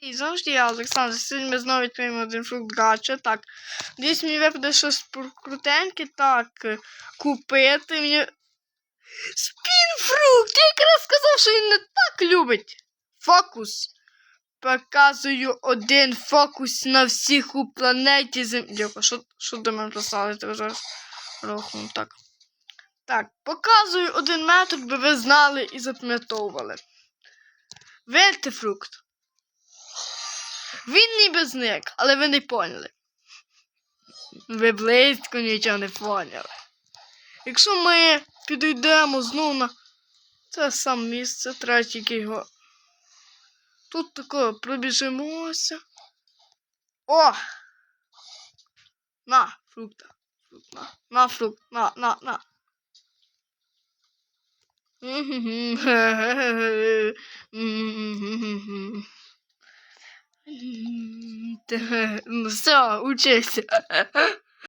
І завжди я, Олександр. Сьогодні ми знову відкриємо один фрукт гача. Так. Десь мені випаде щось крутеньке. Так. Купити мені. Спінфрукт! Я якраз сказав, що він не так любить. Фокус. Показую один фокус на всіх у планеті Землі. Дякую, що, що до мене прислали? Треба зараз рухну. Так. Так, показую один метод, би ви знали і запам'ятовували. Вельте фрукт. Він ніби зник, але ви не поняли. Ви близько нічого не поняли. Якщо ми підійдемо знову на це саме місце, треба тільки його. Тут тако пробіжимося. О! На, фрукта. Фрукт, на, на фрукт, на, на, на. Все, учися.